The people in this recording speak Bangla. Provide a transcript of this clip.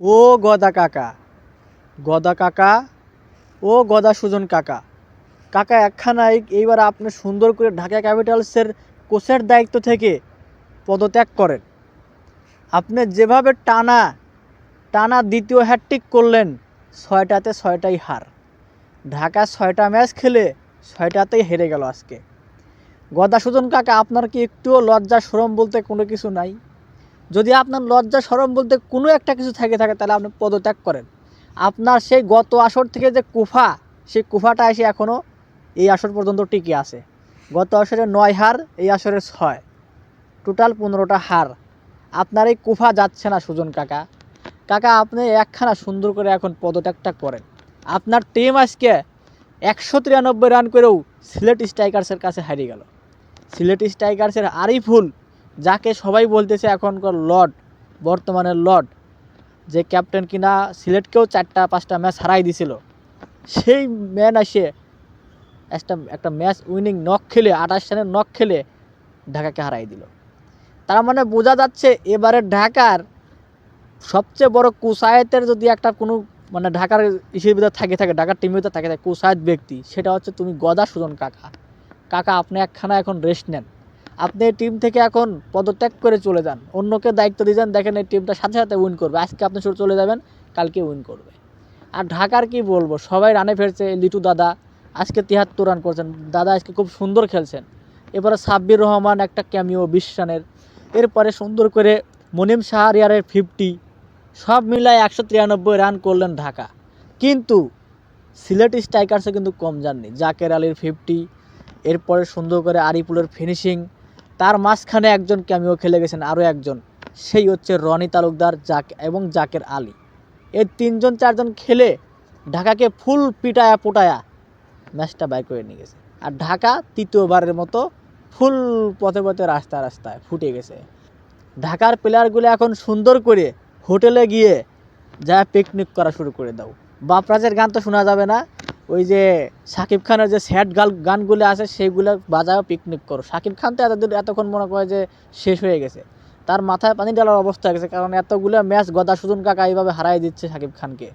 ও গদা কাকা। গদা কাকা ও গদা সুজন কাকা। কাকা একখানাই এইবার আপনি সুন্দর করে ঢাকা ক্যাপিটালসের কোচের দায়িত্ব থেকে পদত্যাগ করেন। আপনি যেভাবে টানা টানা দ্বিতীয় হ্যাট্রিক করলেন, ছয়টাতে ছয়টাই হার। ঢাকা ছয়টা ম্যাচ খেলে ছয়টাতেই হেরে গেল আজকে। গদা সুজন কাকা, আপনার কি একটুও লজ্জা সরম বলতে কোনো কিছু নাই? যদি আপনার লজ্জা সরম বলতে কোনো একটা কিছু থেকে থাকে, তাহলে আপনি পদত্যাগ করেন। আপনার সেই গত আসর থেকে যে কুফা, সেই কুফাটা এসে এখনও এই আসর পর্যন্ত টিকে আছে। গত আসরে নয় হার, এই আসরে ছয়। টোটাল পনেরোটা হার। আপনার এই কুফা যাচ্ছে না, সুজন কাকা। কাকা, আপনি একখানা সুন্দর করে এখন পদত্যাগটা করেন। আপনার টিম আজকে একশো তিরানব্বই রান করেও সিলেট স্ট্রাইকার্সের কাছে হারিয়ে গেল। সিলেট স্ট্রাইকার্সের আরিফুল যাকে সবাই বলতেছে এখনকার লর্ড, বর্তমানের লর্ড, যে ক্যাপ্টেন কিনা সিলেটকেও চারটা, পাঁচটা ম্যাচ হারাই দিছিল। সেই ম্যান এসে একটা একটা ম্যাচ উইনিং নক খেলে, আঠাশ রানের নক খেলে ঢাকাকে হারাই দিল। তার মানে বোঝা যাচ্ছে এবারে ঢাকার সবচেয়ে বড় কুসায়েতের যদি একটা কোনো মানে ঢাকার ইসের ভিতরে থাকে থাকে, ঢাকার টিমের ভিতরে থাকে থাকে কুসায়েত ব্যক্তি, সেটা হচ্ছে তুমি গদা সুজন কাকা। কাকা, আপনি একখানা এখন রেস্ট নেন। আপনি টিম থেকে এখন পদত্যাগ করে চলে যান। অন্যকে দায়িত্ব দিয়ে যান, দেখেন এই টিমটা সাথে সাথে উইন করবে। আজকে আপনি শুধু চলে যাবেন, কালকে উইন করবে। আর ঢাকার কি বলব, সবাই রানে ফেরছে, লিটু দাদা, আজকে তিয়াত্তর রান করছেন। দাদা আজকে খুব সুন্দর খেলছেন। এবারে সাব্বির রহমান একটা ক্যামিও বিশ রানের এরপরে সুন্দর করে মনিম শাহরিয়ারের ফিফটি সব মিলায় একশো তিরানব্বই রান করলেন ঢাকা। কিন্তু সিলেট স্ট্রাইকার্সে কিন্তু কম যাননি। জাকের আলীর ফিফটি এরপরে সুন্দর করে আরিপুলের ফিনিশিং তার মাঝখানে একজন ক্যামিও খেলে গেছেন, আরও একজন। সেই হচ্ছে রনি তালুকদার, জাক এবং জাকের আলী। এই তিনজন, চারজন খেলে ঢাকাকে ফুল পিটায়া পোটায়া ম্যাচটা বাই করে নিয়ে গেছে। আর ঢাকা তৃতীয়বারের মতো ফুল পথে পথে রাস্তায় রাস্তায় ফুটে গেছে। ঢাকার প্লেয়ারগুলো এখন সুন্দর করে হোটেলে গিয়ে যা পিকনিক করা শুরু করে দাও। বাপরাজের গান তো শোনা যাবে না। ওই যে সাকিব খানের যে স্যাড গাল, গানগুলো আছে, সেইগুলো বাজাও পিকনিক করো। সাকিব খান তো এতদিন, এতক্ষণ মনে করে যে শেষ হয়ে গেছে। তার মাথায় পানি ডালার অবস্থা হয়ে গেছে, কারণ এতগুলো ম্যাচ গদা সুজন কাকা এইভাবে হারাই দিচ্ছে সাকিব খানকে।